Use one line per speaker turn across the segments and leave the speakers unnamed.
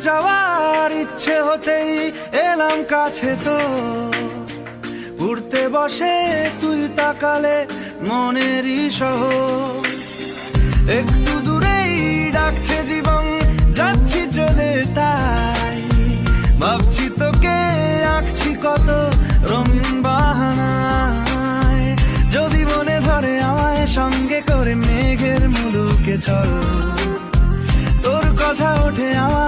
যাওয়ার ইচ্ছে হতেই এলাম কাছে তো। উড়তে বসে তুই তাকালে মনেরই সহ একটু দূরেই ডাকছে জীবন, যাচ্ছি চলে তাই। ভাবছি তোকে আঁকছি কত রঙিন বাহানায়। যদি মনে ধরে আমায় সঙ্গে করে মেঘের মুলুকে চল। তোর কথা ওঠে আমার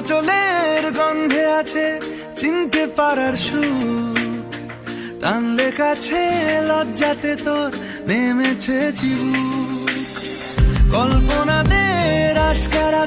আঁচলের গন্ধে আছে চিনতে পারার সু টান লেখাছে লজ্জাতে তোর নেমেছে জীবন। কল্পনাদের আশকারা